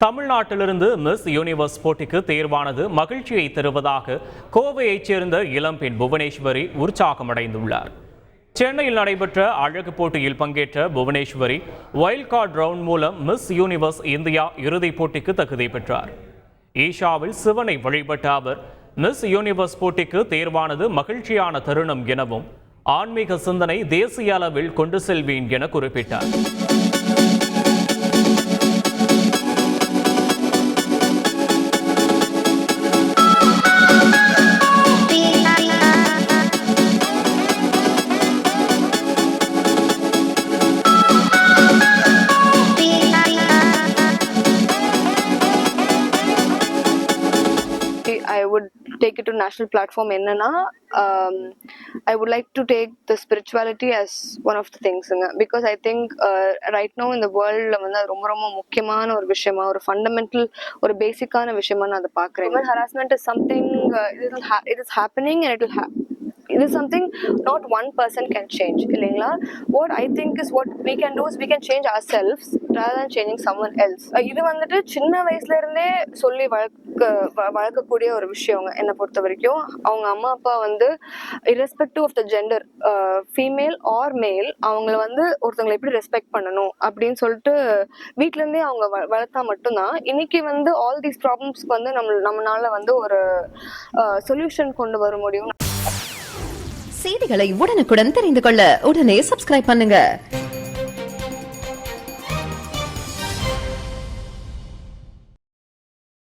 தமிழ்நாட்டிலிருந்து miss universe போட்டிக்கு தேர்வானது மகிழ்ச்சியை தருவதாக கோவையைச் சேர்ந்த இளம்பெண் புவனேஸ்வரி உற்சாகமடைந்துள்ளார். சென்னையில் நடைபெற்ற அழகு போட்டியில் பங்கேற்ற புவனேஸ்வரி வைல்ட் கார்டு ரவுண்ட் மூலம் மிஸ் யூனிவர்ஸ் இந்தியா இறுதிப் போட்டிக்கு தகுதி பெற்றார். ஈஷாவில் சிவனை வழிபட்ட அவர் மிஸ் யூனிவர்ஸ் போட்டிக்கு தேர்வானது மகிழ்ச்சியான தருணம் எனவும் ஆன்மீக சிந்தனை தேசிய அளவில் கொண்டு செல்வேன் என குறிப்பிட்டார். I would take it to national platform என்னன்னா um, I would like to take the spirituality as one of the things because I think uh, right now in the world வந்து அது ரொம்ப ரொம்ப முக்கியமான ஒரு விஷயமா ஒரு ஃபண்டமெண்டல் ஒரு பேசிக்கான விஷயமா நான் அதை பார்க்குறேன் women harassment is something uh, it, is ha- it is happening and it will ha- it is something not one person can change இல்லைங்களா what I think is what we can do is we can change ourselves rather than changing someone else. இது வந்துட்டு சின்ன வயசுல இருந்தே சொல்லி வளர்க்க வ- வளர்க்கக்கூடிய ஒரு விஷயங்க என்னை பொறுத்த வரைக்கும். அவங்க அம்மா அப்பா வந்து irrespective of the gender female or male அவங்கள வந்து ஒருத்தவங்களை எப்படி ரெஸ்பெக்ட் பண்ணணும் அப்படின்னு சொல்லிட்டு வீட்டிலேருந்தே அவங்க வளர்த்தா மட்டும்தான். இன்னைக்கு வந்து ஆல் தீஸ் ப்ராப்ளம்ஸ்க்கு வந்து நம்ம நம்மளால வந்து ஒரு சொல்யூஷன் கொண்டு வர முடியும். செய்திகளை உடனுக்குடன் தெரிந்து கொள்ள உடனே சப்ஸ்கிரைப் பண்ணுங்க.